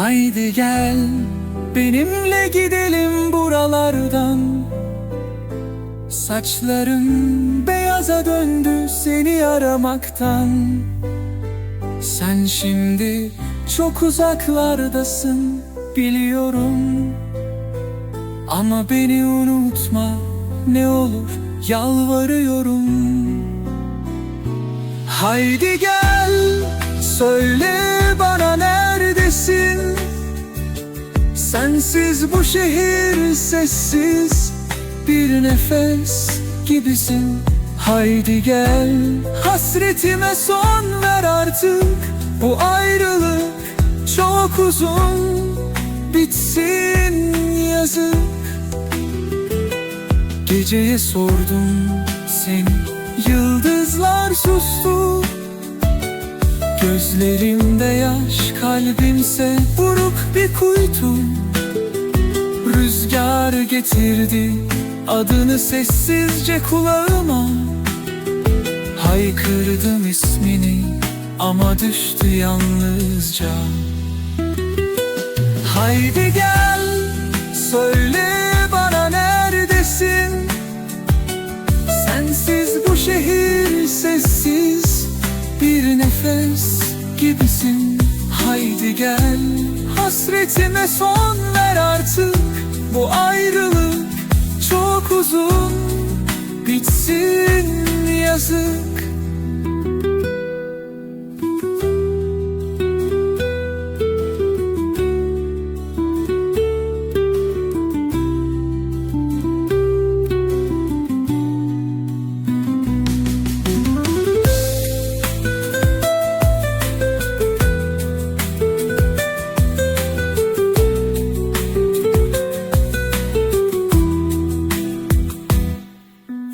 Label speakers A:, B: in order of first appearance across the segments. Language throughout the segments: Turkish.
A: Haydi gel benimle gidelim buralardan. Saçların beyaza döndü seni aramaktan. Sen şimdi çok uzaklardasın biliyorum. Ama beni unutma ne olur yalvarıyorum. Haydi gel söyle Sensiz bu şehir sessiz. Bir nefes gibisin. Haydi gel hasretime son ver artık. Bu ayrılık çok uzun. Bitsin yazık. Geceye sordum seni. Yıldızlar sustu Gözlerimde yaş kalbimse buruk bir kuytu. Rüzgar getirdi adını sessizce kulağıma. Haykırdım ismini ama düştü yalnızca. Haydi gel söyle gibisin. Haydi gel hasretime son ver artık. Bu ayrılık çok uzun. Bitsin yazık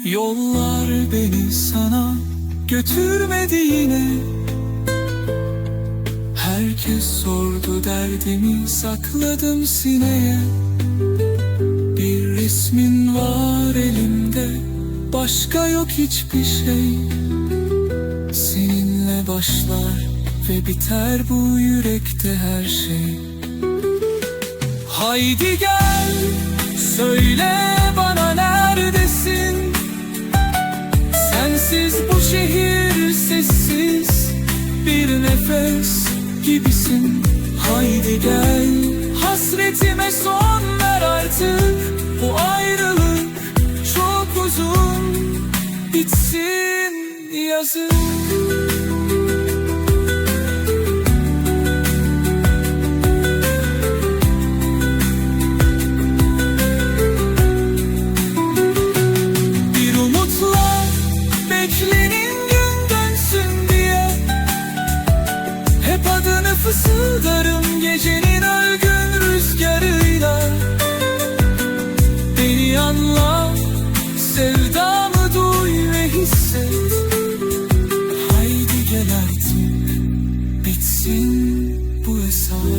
A: Yollar beni sana götürmedi yine. Herkes sordu derdimi sakladım sineye. Bir resmin var elimde başka yok hiçbir şey. Seninle başlar ve biter bu yürekte her şey. Haydi gel söyle gibisin. Haydi gel. Hasretime son ver artık. Bu ayrılık çok uzun. Bitsin yazık Sızlarım gecenin ölgün rüzgarıyla. Beni anla Sevdamı duy ve hisset. Haydi gel artık Bitsin bu hesap.